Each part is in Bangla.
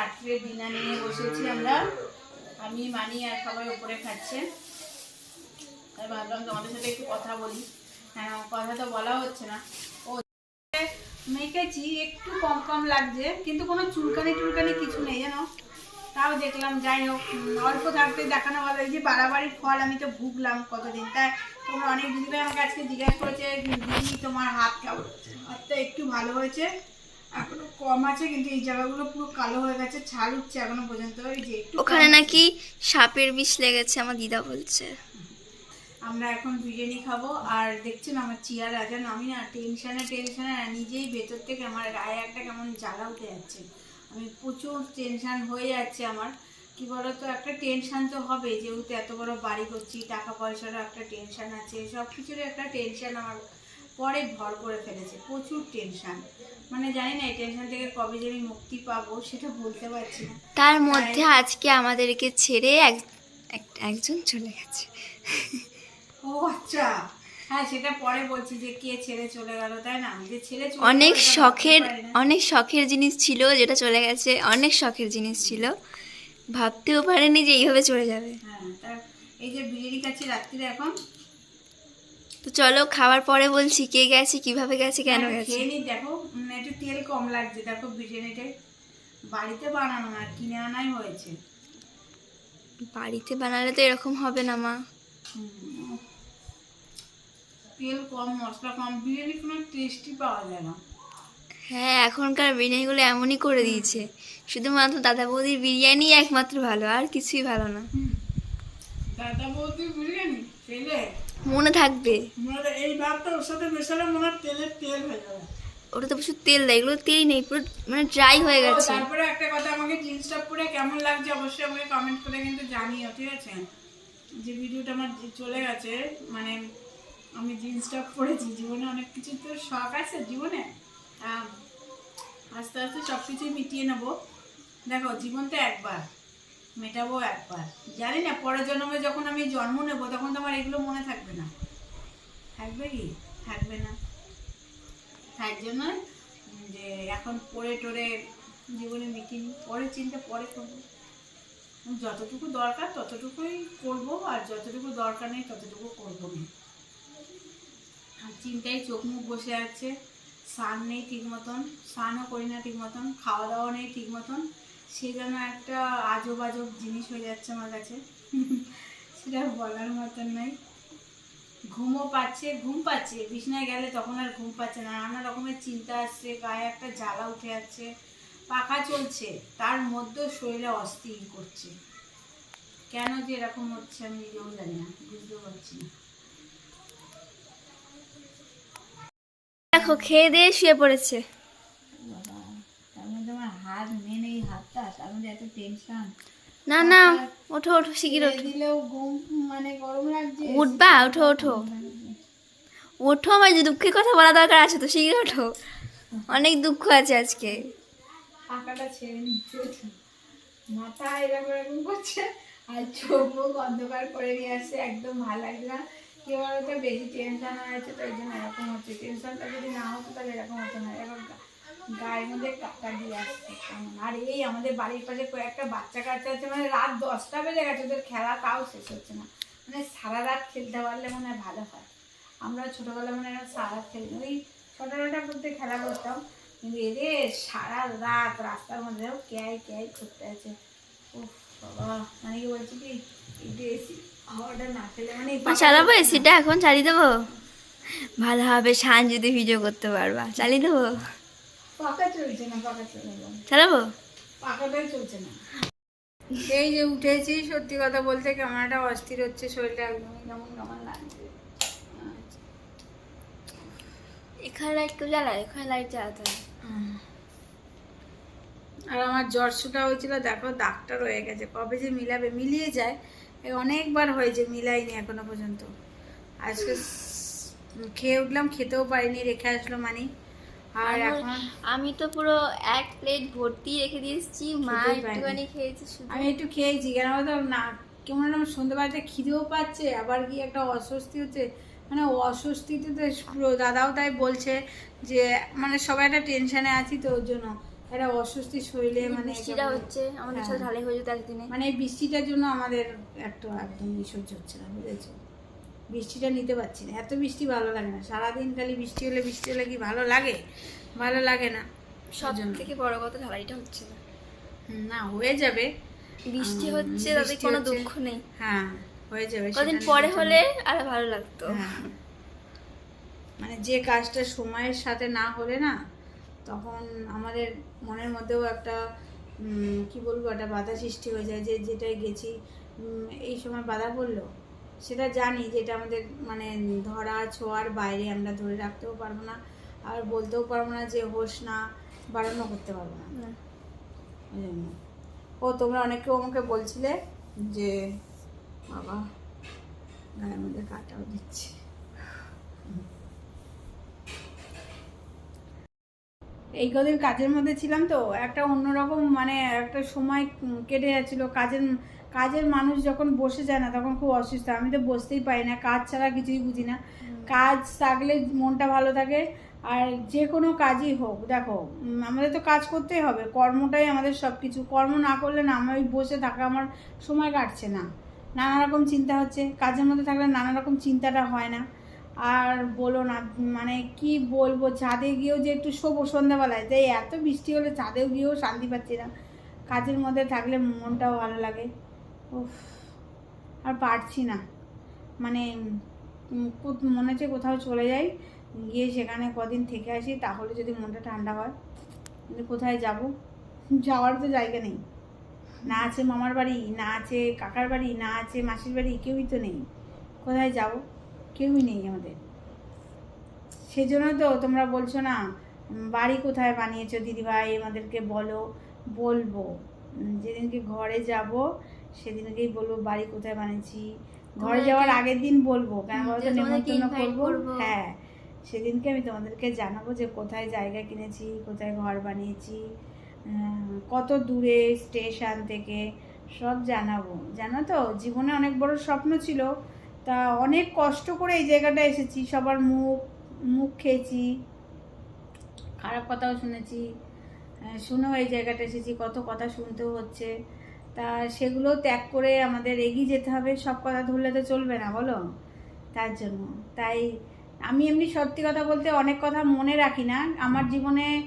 রাত্রে ডিনার নিয়ে বসেছি আমরা। আমি, মানি আর সবাই উপরে খাচ্ছে। তাই ভাবলাম তোমাদের সাথে একটু কথা বলি। হ্যাঁ কথা তো বলা হচ্ছে না। ও মেখেছি, একটু কম কম লাগছে, কিন্তু কোনো চুলকানি টুলকানি কিছু নেই, জানো? তাও দেখলাম, যাই হোক, অল্প থাকতে দেখানো ভালো এই যে বাড়াবাড়ি ফল, আমি তো ভুগলাম কতদিন। তাই তোমরা অনেক দিদিভাই আমাকে আজকে জিজ্ঞাসা করেছে, দিদি, তোমার হাত কেমন? হাতটা একটু ভালো হয়েছে। এখনও কম আছে কিন্তু এই জায়গাগুলো পুরো কালো হয়ে গেছে ছাল উঠছে এখনও পর্যন্ত। এই যে একটু ওখানে নাকি সাপের বিষ লেগেছে আমার দিদা বলছে। আমরা এখন বিরিয়ানি খাব আর দেখছেন আমার চেয়ার না আমি না টেনশনে টেনশনে নিজেই ভেতর থেকে আমার গায়ে একটা কেমন জ্বালা উঠে যাচ্ছে। আমি প্রচুর টেনশন হয়ে যাচ্ছে আমার। কি বলতো একটা টেনশন তো হবে যেহেতু এত বড় বাড়ি করছি টাকা পয়সারও একটা টেনশন আছে সব কিছুরই একটা টেনশন আমার। পরে ভর করে ফেলেছে প্রচুর টেনশন মানে জানি না এই টেনশন থেকে কবে যে আমি মুক্তি পাবো সেটা বলতে পারছি না। তার মধ্যে আজকে আমাদেরকে ছেড়ে এক- এক- একজন চলে গেছে। ও আচ্ছা। হ্যাঁ সেটা পরে বলছি যে কে ছেড়ে চলে গেল তাই না? যে ছেড়ে অনেক শখের। অনেক শখের জিনিস ছিল যেটা চলে গেছে অনেক শখের জিনিস ছিল। ভাবতেও পারেনি যে এইভাবে চলে যাবে। হ্যাঁ তার এই যে বিরিয়ানি খাচ্ছি রাত্রিরে এখন তো চলো খাওয়ার পরে বলছি কে গেছে কীভাবে গেছে কেন গেছে? দেখো একটু তেল কম লাগছে দেখো বিরিয়ানিটা বাড়িতে বানানো না কিনে আনাই হয়েছে। বাড়িতে বানালে তো এরকম হবে না মা। তেল কম মশলা কম বিরিয়ানি কোনো টেস্টি পাওয়া যায় না। হ্যাঁ এখনকার বিরিয়ানিগুলো এমনই করে দিয়েছে। শুধুমাত্র দাদা বৌদির বিরিয়ানি একমাত্র ভালো আর কিছুই ভালো না। দাদা বৌদি বিরিয়ানি মনে থাকবে। মনে এই ভাবটা ওর সাথে মেশালে মনে হয় তেলের তেল হয়ে যাবে। ওটা তো প্রচুর তেল দেয় এগুলো তেলই নেই পুরো মানে ড্রাই হয়ে গেছে। তারপরে একটা কথা আমাকে জিন্সটা পরে কেমন লাগছে অবশ্যই আমাকে কমেন্ট করে কিন্তু জানিও ঠিক আছে? যে ভিডিওটা আমার চলে গেছে মানে আমি জিন্সটা পরেছি জীবনে অনেক কিছু তো শখ আছে জীবনে। আস্তে আস্তে সব কিছুই মিটিয়ে নেব। দেখো জীবন তো একবার। মেটাবো একবার। জানি না, পরের জন্মে যখন আমি জন্ম নেব, তখন তো আমার এগুলো মনে থাকবে না। থাকবে কি? থাকবে না। তার জন্য যে এখন পড়ে টরে জীবনে মিটিং পরে চিন্তা, পরে করব। যতটুকু দরকার ততটুকুই করব, আর যতটুকু দরকার নেই ততটুকু করব না। আর চিন্তায় চোখ মুখ বসে আছে। স্নান নেই ঠিক মতন, স্নানও করি না ঠিক মতন, খাওয়া দাওয়া নেই ঠিক মতন। সে যেন একটা আজব আজব জিনিস হয়ে যাচ্ছে আমার কাছে। সেটা বলার মতন নয় ঘুমও পাচ্ছে, ঘুম পাচ্ছে। বিছনায় গেলে তখন আর ঘুম পাচ্ছে না। নানা রকমের চিন্তা আসছে, গায়ে একটা জ্বালা উঠে যাচ্ছে। পাখা চলছে, তার মধ্যেও শরীরে অস্থির করছে। কেন যে এরকম হচ্ছে আমি নিজেও জানি না, বুঝতে পারছি না। দেখো, খেয়ে দিয়ে শুয়ে পড়েছে বাবা তার মধ্যে আমার হাত মেন এই হাতটা তার মধ্যে এত টেনশন না না ওঠো ওঠো শিগগির ওঠো। দিলেও ঘুম মানে গরম লাগছে। উঠবা ওঠো ওঠো। ওঠো আমার যে দুঃখের কথা বলা দরকার আছে তো শিগগির ওঠো। অনেক দুঃখ আছে আজকে। পাখাটা ছেড়ে নিচ্ছে মাথা এরকম এরকম করছে আর চোখ মুখ অন্ধকার করে নিয়ে আসছে একদম ভালো লাগছে না। কি বলতো বেশি টেনশন হয়েছে তো এই জন্য এরকম হচ্ছে। টেনশনটা যদি না হতো তাহলে এরকম হতো না। এরকম গায়ের মধ্যে কাটা দিয়ে আসছে আর এই আমাদের বাড়ির পাশে কয়েকটা বাচ্চা কাচ্চা আছে মানে রাত দশটা বেজে গেছে ওদের খেলা তাও শেষ হচ্ছে না। মানে সারা রাত খেলতে পারলে মনে হয় ভালো হয়। আমরা ছোটোবেলা মানে সারা রাত খেলি ওই ছটা নটার মধ্যে খেলা করতাম কিন্তু এদের সারা রাত রাস্তার মধ্যে ক্যাই ক্যাই করতে আছে। উফ বাবা মানে কি বলছি কি? একটু এসি হাওয়াটা না খেলে মানে চালাবো এসিটা এখন? চালিয়ে দেবো? ভালো হবে সান যদি ভিডিও করতে পারবা। চালিয়ে দেবো? পাকা চলছে না পাকা চলে পাকাটাই চলছে না। এই যে উঠেছি সত্যি কথা বলতে ক্যামেরাটা অস্থির হচ্ছে শরীরটা একদমই কেমন কেমন লাগছে। এখানে লাইট কেউ জ্বালায়? এখানে লাইট জ্বালাতে হয়। আর আমার জ্বর শুটা হয়েছিল দেখো দাগটা রয়ে গেছে। কবে যে মিলাবে মিলিয়ে যায় এই অনেকবার হয়েছে মিলাইনি এখনও পর্যন্ত। আজকে খেয়ে উঠলাম খেতেও পারিনি রেখে আসলো মানি। আমি তো পুরো এক প্লেট ভর্তি রেখে দিয়ে এসেছি মা একটুখানি খেয়েছে শুধু আমি একটু খেয়েছি। কেন বলতো? না কেমন যেন আমার সন্ধ্যেবেলাতে খিদেও পাচ্ছে আবার কি একটা অস্বস্তি হচ্ছে। মানে অস্বস্তিতে তো পুরো দাদাও তাই বলছে যে মানে সবাই একটা টেনশনে আছি তো ওর জন্য। একটা অস্বস্তি শরীরে মানে বৃষ্টিটা হচ্ছে আমাদের হ্যাঁ। সাথে ঢালাই হয়ে যেত একদিনে। মানে এই বৃষ্টিটার জন্য আমাদের একটু একদম সহ্য হচ্ছে না বুঝেছ? বৃষ্টিটা নিতে পারছি না। এত বৃষ্টি ভালো লাগে না। সারাদিন খালি বৃষ্টি হলে বৃষ্টি হলে কি ভালো লাগে? ভালো লাগে না। সব থেকে বড় কথা ঢালাইটা হচ্ছে না। না হয়ে যাবে। বৃষ্টি হচ্ছে তাতে কোনো দুঃখ নেই। হ্যাঁ হয়ে যাবে কদিন পরে হলে আরও ভালো লাগতো। হ্যাঁ। মানে যে কাজটা সময়ের সাথে না হলে না তখন আমাদের মনের মধ্যেও একটা কি বলব একটা বাধা সৃষ্টি হয়ে যায় যে যেটাই গেছি। এই সময় বাধা পড়ল। সেটা জানি যে এটা আমাদের মানে ধরা ছোঁয়ার বাইরে আমরা ধরে রাখতেও পারব না আর বলতেও পারব না যে হোস না বাড়ানো করতে পারব না। না। ওই জন্য। ও তোমরা অনেকেও আমাকে বলছিলে যে বাবা গায়ের মধ্যে কাটাও দিচ্ছে। এই কদিন কাজের মধ্যে ছিলাম তো একটা অন্যরকম মানে একটা সময় কেটে যাচ্ছিল কাজের কাজের মানুষ যখন বসে যায় না তখন খুব অসুস্থ। আমি তো বসতেই পারি না কাজ ছাড়া কিছুই বুঝি না। কাজ থাকলে মনটা ভালো থাকে আর যে কোনো কাজই হোক দেখো আমাদের তো কাজ করতেই হবে কর্মটাই আমাদের সব কিছু কর্ম না করলে না আমি বসে থাকা আমার সময় কাটছে না। নানা রকম চিন্তা হচ্ছে কাজের মধ্যে থাকলে নানা রকম চিন্তাটা হয় না। আর বলো না মানে কি বলব ছাদে গিয়েও যে একটু শোবো সন্ধ্যাবেলায় তাই এত বৃষ্টি হলে ছাদেও গিয়েও শান্তি পাচ্ছি না। কাজের মধ্যে থাকলে মনটাও ভালো লাগে। উফ, আর পারছি না। মানে মনে হচ্ছে কোথাও চলে যাই, গিয়ে সেখানে কদিন থেকে আসি, তাহলে যদি মনটা ঠান্ডা হয়, কিন্তু কোথায় যাব? যাওয়ার তো জায়গা নেই। না আছে মামার বাড়ি, না আছে কাকার বাড়ি, না আছে মাসির বাড়ি, কেউই তো নেই। কোথায় যাব? কেউই নেই আমাদের। সেই জন্য তো তোমরা বলছো না, বাড়ি কোথায় বানিয়েছো দিদিভাই? আমাদেরকে বলো, বলব। যেদিনকে ঘরে যাব সেদিনকেই বলব বাড়ি কোথায় বানিয়েছি? ঘরে যাওয়ার আগের দিন বলব কেন বলতো নেমন্তন্ন করব। হ্যাঁ সেদিনকে আমি তোমাদেরকে জানাব যে কোথায় জায়গা কিনেছি কোথায় ঘর বানিয়েছি কত দূরে স্টেশন থেকে সব জানাব। জানো তো জীবনে অনেক বড় স্বপ্ন ছিল তা অনেক কষ্ট করে এই জায়গাটা এসেছি সবার মুখ মুখ খেয়েছি খারাপ কথাও শুনেছি শুনেও এই জায়গাটা এসেছি কত কথা শুনতেও হচ্ছে। তা সেগুলো ত্যাগ করে আমাদের এগিয়ে যেতে হবে, সব কথা ধরলে তো চলবে না, বলো? তার জন্য। তাই আমি এমনি সত্যি কথা বলতে অনেক কথা মনে রাখি না। আমার জীবনে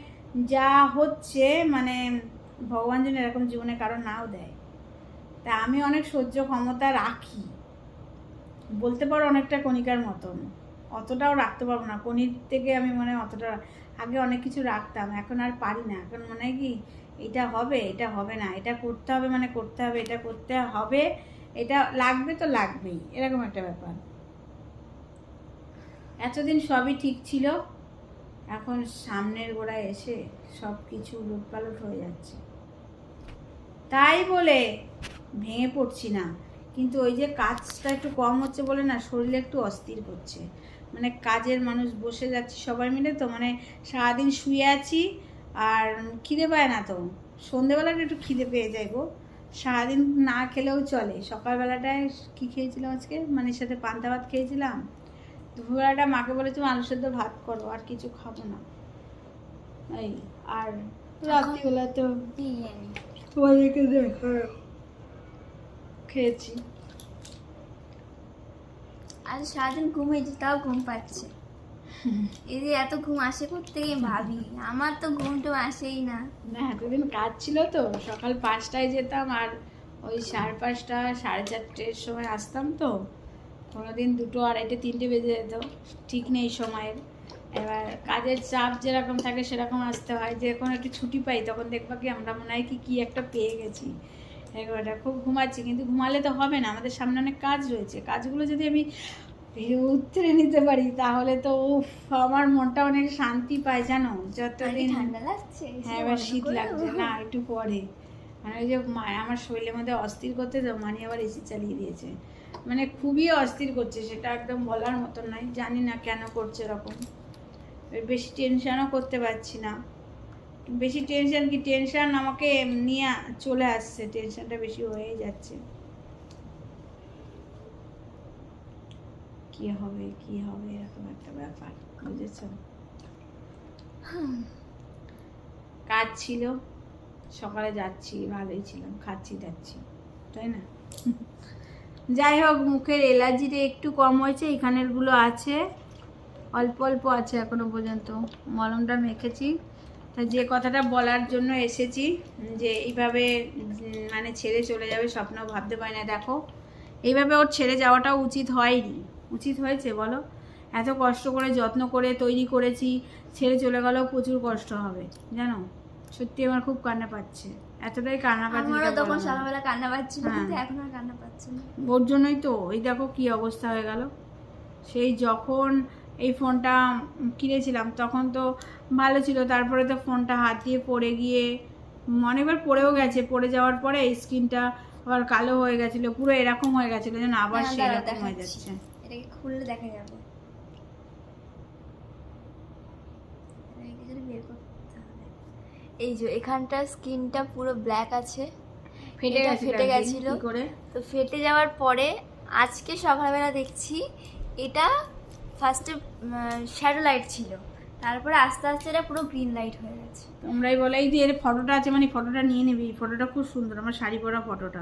যা হচ্ছে মানে ভগবান যেন এরকম জীবনে কারও নাও দেয়। তা আমি অনেক সহ্য ক্ষমতা রাখি। বলতে পারো অনেকটা কণিকার মতন। অতটাও রাখতে পারব না। কণির থেকে আমি মনে অতটা আগে অনেক কিছু রাখতাম, এখন আর পারি না। এখন মনে হয় কি, এটা হবে এটা হবে না। এটা করতে হবে মানে করতে হবে, এটা করতে হবে, এটা লাগবে তো লাগবেই। এরকম একটা ব্যাপার। এতদিন সবই ঠিক ছিল, এখন সামনের গোড়ায় এসে সব কিছু লুটপালট হয়ে যাচ্ছে। তাই বলে ভেঙে পড়ছি না। কিন্তু ওই যে কাজটা একটু কম হচ্ছে বলে না শরীরে একটু অস্থির করছে। মানে কাজের মানুষ বসে যাচ্ছি সবাই মিলে তো মানে সারাদিন শুয়ে আছি আর খিদে পায় না তো। সন্ধেবেলাটা একটু খিদে পেয়ে যায় গো। সারাদিন না খেলেও চলে। সকালবেলাটায় কী খেয়েছিলাম আজকে? মানে সাথে পান্তা ভাত খেয়েছিলাম। দুপুরবেলাটা মাকে বলেছিলাম আলু সেদ্ধ ভাত করো আর কিছু খাব না। এই আর রাত্রিবেলা তো তোমাদেরকে দেখো খেয়েছি। আজ সারাদিন ঘুমিয়েছি তাও ঘুম পাচ্ছে। এই যে এত ঘুম আসে করতে ভাবি? আমার তো ঘুম তো আসেই না। না এতদিন কাজ ছিল তো সকাল পাঁচটায় যেতাম আর ওই সাড়ে পাঁচটা সাড়ে চারটের সময় আসতাম তো। কোনোদিন দুটো আড়াইটে তিনটে বেজে যেত ঠিক নেই সময়ের। এবার কাজের চাপ যেরকম থাকে সেরকম আসতে হয়। যে কোনো একটু ছুটি পাই তখন দেখবা কি আমরা মনে হয় কি কী একটা পেয়ে গেছি। এগারোটা খুব ঘুমাচ্ছি কিন্তু ঘুমালে তো হবে না আমাদের সামনে অনেক কাজ রয়েছে। কাজগুলো যদি আমি উত্তরে নিতে পারি তাহলে তো উফ আমার মনটা অনেক শান্তি পায় জানো? যতদিন ঠান্ডা লাগছে হ্যাঁ এবার শীত লাগছে না একটু পরে। মানে ওই যে মা আমার শরীরের মধ্যে অস্থির করতে তো মানি আবার এসি চালিয়ে দিয়েছে। মানে খুবই অস্থির করছে সেটা একদম বলার মতো নয় জানি না কেন করছে এরকম। বেশি টেনশনও করতে পারছি না। বেশি টেনশন কি? টেনশন আমাকে নিয়ে চলে আসছে। টেনশনটা বেশি হয়েই যাচ্ছে। কি হবে কি হবে? এরকম একটা ব্যাপার বুঝেছ কাজ ছিল, সকালে যাচ্ছি, ভালোই ছিলাম, খাচ্ছি যাচ্ছি তাই না? যাই হোক, মুখের এলার্জিটা একটু কম হয়েছে, এখানেরগুলো আছে, অল্প অল্প আছে এখনও পর্যন্ত। মলমটা মেখেছি। তা যে কথাটা বলার জন্য এসেছি যে এইভাবে মানে ছেড়ে চলে যাবে স্বপ্ন ভাবতে পারি না দেখো। এইভাবে ওর ছেড়ে যাওয়াটা উচিত হয়নি। উচিত হয়েছে বলো? এত কষ্ট করে যত্ন করে তৈরি করেছি ছেড়ে চলে গেলেও প্রচুর কষ্ট হবে জানো? সত্যি আমার খুব কান্না পাচ্ছে। এতটাই কান্না পাচ্ছে আমারও তখন সকালবেলা কান্না পাচ্ছিল হ্যাঁ। কিন্তু এখন আর কান্না পাচ্ছে না। ওর জন্যই তো এই দেখো কি অবস্থা হয়ে গেল। সেই যখন এই ফোনটা কিনেছিলাম। তখন তো ভালো ছিল। তারপরে তো ফোনটা হাত দিয়ে পড়ে গিয়ে অনেকবার পড়েও গেছে। পড়ে যাওয়ার পরে এই স্ক্রিনটা আবার কালো হয়ে গেছিল পুরো এরকম হয়ে গেছিল যেন আবার হ্যাঁ, সেরকম হয়ে যাচ্ছে। এটাকে খুললে দেখা যাবে। এই যে এখানটা স্কিনটা পুরো ব্ল্যাক আছে। ফেটে ফেটে গেছিল। তো ফেটে যাওয়ার পরে আজকে সকালবেলা দেখছি এটা ফার্স্টে শ্যাডো লাইট ছিল। তারপরে আস্তে আস্তে এটা পুরো গ্রিন লাইট হয়ে গেছে। তোমরাই বলাই এই যে এর ফটোটা আছে মানে ফটোটা নিয়ে নিবি। ফটোটা খুব সুন্দর আমার শাড়ি পরা ফটোটা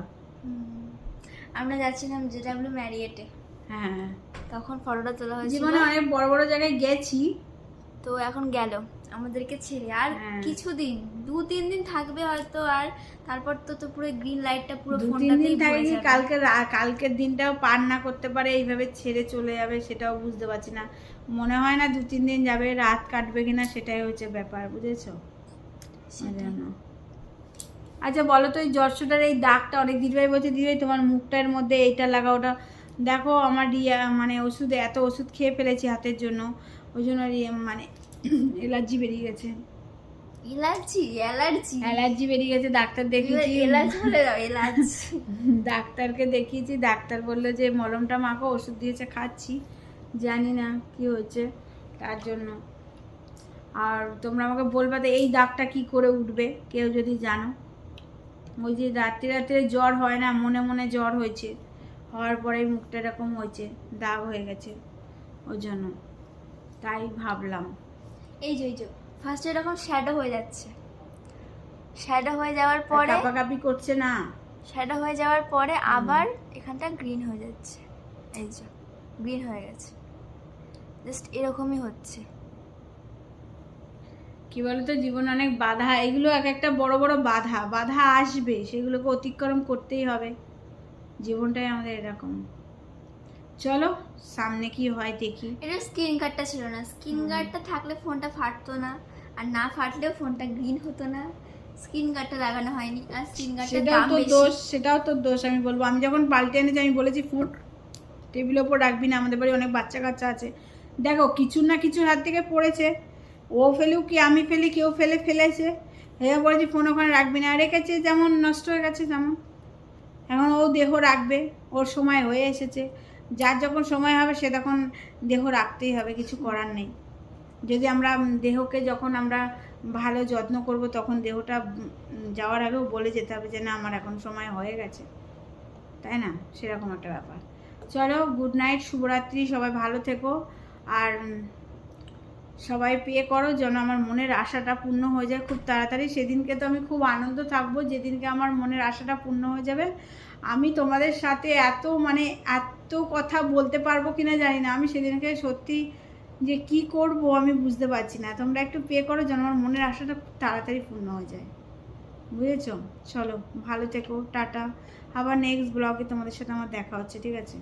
আমরা যাচ্ছিলাম যে ডাব্লিউ ম্যারিয়েটে হ্যাঁ। তখন ফটোটা তোলা হয়েছে জীবনে অনেক বড় বড় জায়গায় গেছি। তো এখন গেল। আমাদেরকে ছেড়ে। আর হ্যাঁ। কিছুদিন দু তিন দিন থাকবে হয়তো আর তারপর তো তো পুরো গ্রিন লাইটটা পুরো ফোনটাতেই যাবে। কালকে কালকের দিনটাও পার না করতে পারে এইভাবে ছেড়ে চলে যাবে সেটাও বুঝতে পারছি না। মনে হয় না দু তিন দিন যাবে রাত কাটবে কিনা সেটাই হচ্ছে ব্যাপার বুঝেছ? আচ্ছা বলো তো এই জর্ষটার এই দাগটা অনেক দিদিভাই বলছে দিদিভাই তোমার মুখটার মধ্যে এইটা লাগা ওটা দেখো আমার রিয়া মানে ওষুধ এত ওষুধ খেয়ে ফেলেছি হাতের জন্য ওই জন্য মানে এলার্জি বেরিয়ে গেছে। এলার্জি অ্যালার্জি অ্যালার্জি বেরিয়ে গেছে ডাক্তার দেখিয়েছি। এলার্জি বলে দাও এলার্জি। ডাক্তারকে দেখিয়েছি ডাক্তার বলল যে মলমটা মাখো ওষুধ দিয়েছে খাচ্ছি। জানি না কি হচ্ছে তার জন্য। আর তোমরা আমাকে বলবে তো এই দাগটা কি করে উঠবে কেউ যদি জানো। ওই যে রাত্রি রাত্রে জ্বর হয় না মনে মনে জ্বর হয়েছে। হওয়ার পরে মুখটা এরকম হয়েছে দাগ হয়ে গেছে ওই জন্য। তাই ভাবলাম। এই যে এই যে ফার্স্টে এরকম শ্যাডো হয়ে যাচ্ছে। শ্যাডো হয়ে যাওয়ার পরে কাপাকাপি করছে না। শ্যাডো হয়ে যাওয়ার পরে আবার এখানটা গ্রিন হয়ে যাচ্ছে। এই যে গ্রিন হয়ে গেছে। জাস্ট এরকমই হচ্ছে। কি বলতো জীবনে অনেক বাধা। এগুলো এক একটা বড় বড় বাধা। বাধা আসবে। সেগুলোকে অতিক্রম করতেই হবে। জীবনটাই আমাদের এরকম। চলো সামনে কি হয় দেখি। এটা স্ক্রিন গার্ডটা ছিল না। স্ক্রিন গার্ডটা থাকলে ফোনটা ফাটতো না। আর না ফাটলেও ফোনটা গ্রিন হতো না। স্ক্রিন গার্ডটা লাগানো হয়নি। আর স্ক্রিন গার্ডটার সেটাও দাম তো বেশি। দোষ সেটাও তো দোষ আমি বলব। আমি যখন পাল্টে এনেছি আমি বলেছি ফোন টেবিলের ওপর রাখবি না। আমাদের বাড়ি অনেক বাচ্চা কাচ্চা আছে। দেখো কিছু না কিছু হাত থেকে পড়েছে। ও ফেলুক কি আমি ফেলি কেউ ফেলে ফেলেছে। হ্যাঁ বলেছি ফোন ওখানে রাখবি না। রেখেছে যেমন নষ্ট হয়ে গেছে তেমন। এখন ও দেহ রাখবে। ওর সময় হয়ে এসেছে। যার যখন সময় হবে সে তখন দেহ রাখতেই হবে, কিছু করার নেই। যদি আমরা দেহকে যখন আমরা ভালো যত্ন করব, তখন দেহটা যাওয়ার আগেও বলে যেতে হবে যে, না, আমার এখন সময় হয়ে গেছে। তাই না? সেরকম একটা ব্যাপার। চলো গুড নাইট শুভরাত্রি, সবাই ভালো থেকো। আর সবাই পে করো, যেন আমার মনের আশাটা পূর্ণ হয়ে যায় খুব তাড়াতাড়ি। সেদিনকে তো আমি খুব আনন্দ থাকব, যেদিনকে আমার মনের আশাটা পূর্ণ হয়ে যাবে। আমি তোমাদের সাথে এত মানে এত কথা বলতে পারব কিনা জানি না। আমি সেদিনকে সত্যি যে কি করব আমি বুঝতে পারছি না। তোমরা একটু পে করো, যেন আমার মনের আশাটা খুব তাড়াতাড়ি পূর্ণ হয়ে যায়। বুঝেছ? চলো, ভালো থেকো, টাটা। আবার নেক্সট ব্লগে তোমাদের সাথে আমার দেখা হচ্ছে, ঠিক আছে?